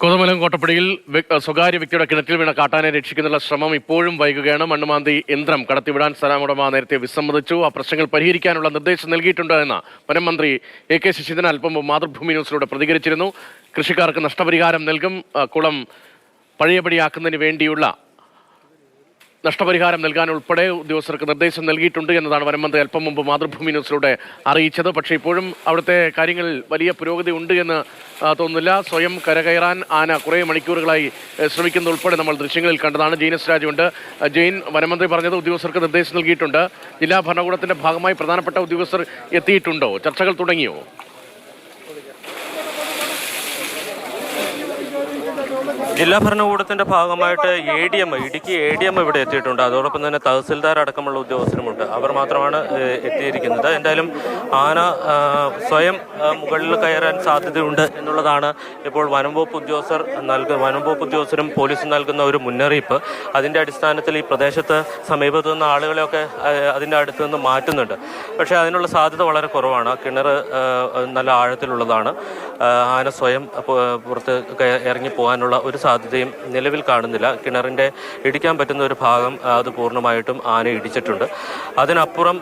കോതമംഗലം കോട്ടപ്പടിയിൽ സ്വകാര്യ വ്യക്തിയുടെ കിണറ്റിൽ വീണ കാട്ടാനെ രക്ഷിക്കുന്നതിനുള്ള ശ്രമം ഇപ്പോഴും വൈകുകയാണ്. മണ്ണുമാന്തി യന്ത്രം കടത്തിവിടാൻ സ്ഥലമുടമ നേരത്തെ വിസമ്മതിച്ചു. ആ പ്രശ്നങ്ങൾ പരിഹരിക്കാനുള്ള നിർദ്ദേശം നൽകിയിട്ടുണ്ട് എന്ന് വനംമന്ത്രി എ കെ ശശീന്ദ്രൻ അല്പം മാതൃഭൂമി ന്യൂസിലൂടെ പ്രതികരിച്ചിരുന്നു. കൃഷിക്കാർക്ക് നഷ്ടപരിഹാരം നൽകും. കുളം പഴയപടിയാക്കുന്നതിന് വേണ്ടിയുള്ള നഷ്ടപരിഹാരം നൽകാൻ ഉൾപ്പെടെ ഉദ്യോഗസ്ഥർക്ക് നിർദ്ദേശം നൽകിയിട്ടുണ്ട് എന്നതാണ് വനമന്ത്രി അല്പം മുമ്പ് മാതൃഭൂമി ന്യൂസിലൂടെ അറിയിച്ചത്. പക്ഷേ ഇപ്പോഴും അവിടുത്തെ കാര്യങ്ങളിൽ വലിയ പുരോഗതി ഉണ്ട് എന്ന് തോന്നുന്നില്ല. സ്വയം കരകയറാൻ ആന കുറേ മണിക്കൂറുകളായി ശ്രമിക്കുന്നത് ഉൾപ്പെടെ നമ്മൾ ദൃശ്യങ്ങളിൽ കണ്ടതാണ്. ജീനസ് രാജുണ്ട് ജെയിൻ വനമന്ത്രി പറഞ്ഞത് ഉദ്യോഗസ്ഥർക്ക് നിർദ്ദേശം നൽകിയിട്ടുണ്ട്. ജില്ലാ ഭരണകൂടത്തിന്റെ ഭാഗമായി പ്രധാനപ്പെട്ട ഉദ്യോഗസ്ഥർ എത്തിയിട്ടുണ്ടോ? ചർച്ചകൾ തുടങ്ങിയോ? ജില്ലാ ഭരണകൂടത്തിന്റെ ഭാഗമായിട്ട് A D M Idukki A D M ഇവിടെ എത്തിയിട്ടുണ്ട്. അതോടൊപ്പം തന്നെ തഹസിൽദാർ അടക്കമുള്ള ഉദ്യോഗസ്ഥരുമുണ്ട്. അവർ മാത്രമാണ് എത്തിയിരിക്കുന്നത്. എന്തായാലും ആന സ്വയം മുകളിൽ കയറാൻ സാധ്യതയുണ്ട് എന്നുള്ളതാണ് ഇപ്പോൾ വനംവകുപ്പ് ഉദ്യോഗസ്ഥർ നൽകുന്ന വനംവകുപ്പ് ഉദ്യോഗസ്ഥരും പോലീസും നൽകുന്ന ഒരു മുന്നറിയിപ്പ്. അതിന്റെ അടിസ്ഥാനത്തിൽ ഈ പ്രദേശത്ത് സമീപത്ത് നിന്ന് ആളുകളെയൊക്കെ അതിന്റെ അടുത്ത് നിന്ന് മാറ്റുന്നുണ്ട്. പക്ഷേ അതിനുള്ള സാധ്യത വളരെ കുറവാണ്. കിണർ നല്ല ആഴത്തിലുള്ളതാണ്. ആന സ്വയം പുറത്ത് ഇറങ്ങി പോകാനുള്ള ഒരു സാധ്യതയും നിലവിൽ കാണുന്നില്ല. കിണറിന്റെ ഇടിക്കാൻ പറ്റുന്ന ഒരു ഭാഗം അത് പൂർണമായിട്ടും ആന ഇടിച്ചിട്ടുണ്ട്. അതിനപ്പുറം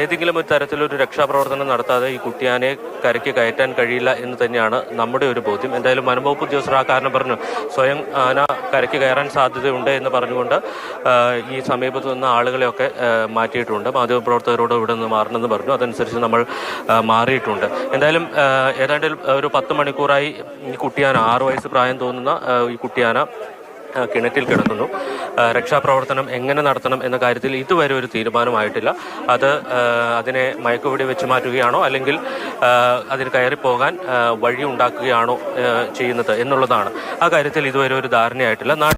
ഏതെങ്കിലും ഒരു തരത്തിലൊരു രക്ഷാപ്രവർത്തനം നടത്താതെ ഈ കുട്ടിയാനെ കരയ്ക്ക് കയറ്റാൻ കഴിയില്ല എന്ന് തന്നെയാണ് നമ്മുടെ ഒരു ബോധ്യം. എന്തായാലും വനംവകുപ്പ് ഉദ്യോഗസ്ഥർ ആ കാരണം പറഞ്ഞു. സ്വയം ആന കരയ്ക്ക് കയറാൻ സാധ്യതയുണ്ട് എന്ന് പറഞ്ഞുകൊണ്ട് ഈ സമീപത്ത് നിന്ന് ആളുകളെയൊക്കെ മാറ്റിയിട്ടുണ്ട്. മാധ്യമപ്രവർത്തകരോട് ഇവിടെ നിന്ന് മാറണമെന്ന് പറഞ്ഞു. അതനുസരിച്ച് നമ്മൾ മാറിയിട്ടുണ്ട്. എന്തായാലും ഏതാണ്ട് ഒരു പത്ത് മണിക്കൂറായി ഈ കുട്ടിയാൻ ആറു വയസ്സ് പ്രായം തോന്നുന്ന ഈ കുട്ടിയാന കിണറ്റിൽ കിടക്കുന്നു. രക്ഷാപ്രവർത്തനം എങ്ങനെ നടത്തണം എന്ന കാര്യത്തിൽ ഇതുവരെ ഒരു തീരുമാനമായിട്ടില്ല. അത് അതിനെ മയക്കുപിടി വെച്ച് മാറ്റുകയാണോ അല്ലെങ്കിൽ അതിന് കയറിപ്പോകാൻ വഴി ഉണ്ടാക്കുകയാണോ ചെയ്യുന്നത് എന്നുള്ളതാണ്. ആ കാര്യത്തിൽ ഇതുവരെ ഒരു ധാരണയായിട്ടില്ല.